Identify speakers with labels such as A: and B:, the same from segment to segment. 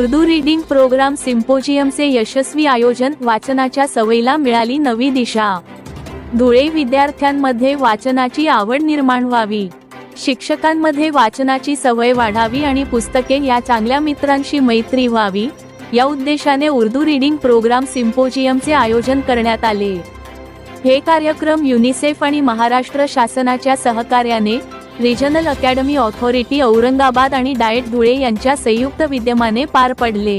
A: Urdu reading program सिम्पोजियमचे यशस्वी आयोजन वाचनाच्या सवयीला मिळाली नवी दिशा. धुळे विद्यार्थ्यांमध्ये वाचनाची आवड निर्माण व्हावी. शिक्षकांमध्ये वाचनाची सवय वाढावी आणि पुस्तके या चांगल्या मित्रांशी मैत्री व्हावी या उद्देशाने उर्दू रीडिंग प्रोग्राम सिम्पोजियमचे आयोजन करण्यात आले. हे कार्यक्रम युनिसेफ आणि महाराष्ट्र शासनाच्या सहकार्याने रिजनल अकॅडमी ऑथॉरिटी औरंगाबाद आणि डाएट धुळे यांच्या संयुक्त विद्यमाने पार पडले.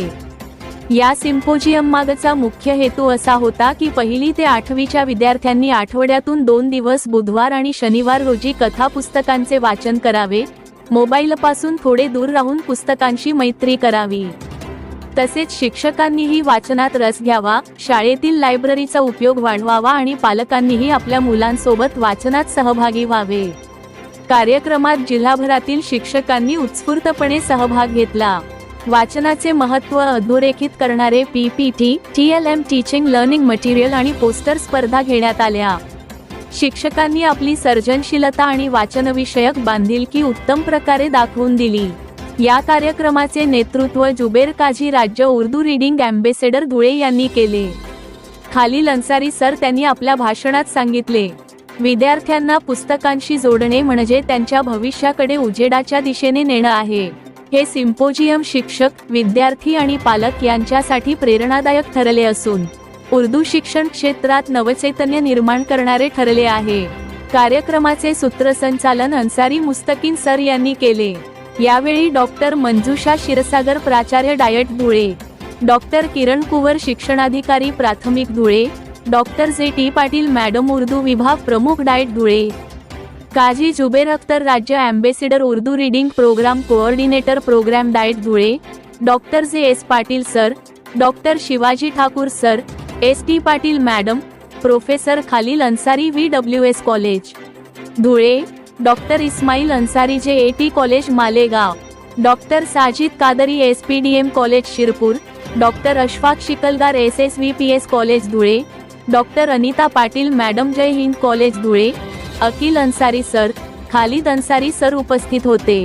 A: या सिम्पोजियम मागचा मुख्य हेतू असा होता की पहिली ते आठवीच्या विद्यार्थ्यांनी आठवड्यातून दोन दिवस बुधवार आणि शनिवार रोजी कथा पुस्तकांचे वाचन करावे मोबाईलपासून थोडे दूर राहून पुस्तकांशी मैत्री करावी. तसेच शिक्षकांनीही वाचनात रस घ्यावा शाळेतील लायब्ररीचा उपयोग वाढवावा आणि पालकांनीही आपल्या मुलांसोबत वाचनात सहभागी व्हावे. कार्यक्रमात जिल्हाभरातील शिक्षकांनी उत्स्फूर्तपणे सहभाग घेतला. वाचनाचे महत्त्व अधोरेखित करणारे P P T T L M teaching learning material आणि पोस्टर स्पर्धा घेण्यात आल्या. शिक्षकांनी आपली सर्जनशीलता आणि वाचनविषयक बांधिलकी उत्तम प्रकारे दाखवून दिली. या कार्यक्रमाचे नेतृत्व जुबेर काझी राज्य उर्दू रीडिंग अँबेसेडर धुळे यांनी केले. खालील अन्सारी सर त्यांनी आपल्या भाषणात सांगितले. विद्यार्थ्यांना पुस्तकांशी जोडणे म्हणजे त्यांच्या भविष्याकडे उजेडाच्या दिशेने नेणं आहे. हे सिम्पोजियम शिक्षक विद्यार्थी आणि पालक यांच्यासाठी प्रेरणादायक ठरले असून उर्दू शिक्षण क्षेत्रात नवचैतन्य निर्माण करणारे ठरले आहे. कार्यक्रमाचे सूत्रसंचालन अन्सारी मुस्तकीन सर यांनी केले. यावेळी डॉक्टर मंजुषा क्षीरसागर प्राचार्य डायट धुळे डॉक्टर किरण कुवर शिक्षणाधिकारी प्राथमिक Dhule doctor J T Patil madam Urdu विभाग प्रमुख डाएट धुळे. काजी जुबेर अख्तर राज्य ambassador Urdu reading program coordinator program DIET Dhule. Doctor J S Patil sir doctor Shivaji Thakur sir S T Patil madam professor Khalil Ansari V W S college. Dhule doctor Ismail Ansari J A T college Malegaon. Doctor Sajid Qadri S P D M college Shirpur. Doctor Ashfaq Shikalgar S S V P S college Dhule. Doctor Anita Patil madam Jai Hind college Dhule. Akil Ansari sir Khalid Ansari sir उपस्थित होते.